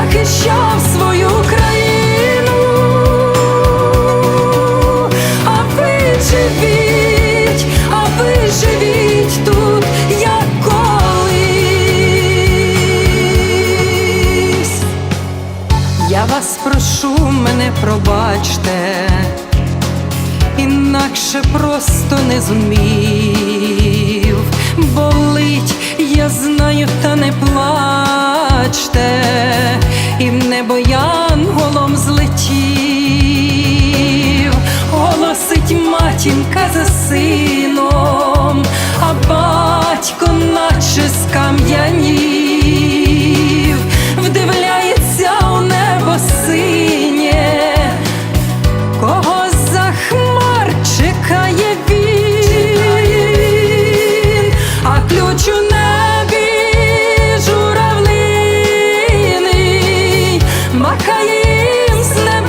Захищав свою країну, а ви живіть, а ви живіть тут, як колись. Я вас прошу, мене пробачте, інакше просто не зумів, болить, небо янголом злетів, голосить матінка It's not